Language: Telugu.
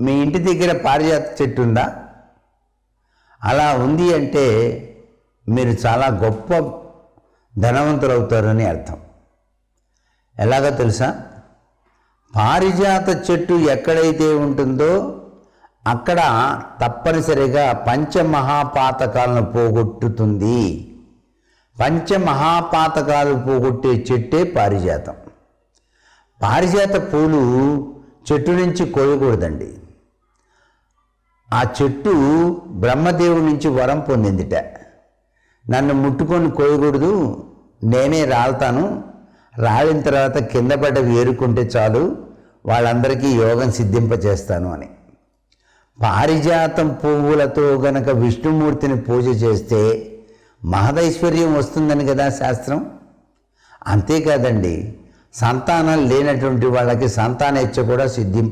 మీ ఇంటి దగ్గర పారిజాత చెట్టు ఉందా? అలా ఉంది అంటే మీరు చాలా గొప్ప ధనవంతులు అవుతారని అర్థం. ఎలాగో తెలుసా? పారిజాత చెట్టు ఎక్కడైతే ఉంటుందో అక్కడ తప్పనిసరిగా పంచమహాపాతకాలను పోగొట్టుతుంది. పంచమహాపాతకాలు పోగొట్టే చెట్టే పారిజాతం. పారిజాత పూలు చెట్టు నుంచి కోయకూడదండి ఆ చెట్టు బ్రహ్మదేవుడి నుంచి వరం పొందిందిట. నన్ను ముట్టుకొని కోయకూడదు నేనే రాలుతాను. రాలిన తర్వాత కింద పడ్డ ఏరుకుంటే చాలు వాళ్ళందరికీ యోగం సిద్ధింపచేస్తాను అని. పారిజాతం పువ్వులతో గనక విష్ణుమూర్తిని పూజ చేస్తే మహదైశ్వర్యం వస్తుందని కదా శాస్త్రం? అంతేకాదండి సంతానం లేనటువంటి వాళ్ళకి సంతానేచ్ఛ కూడా సిద్ధింప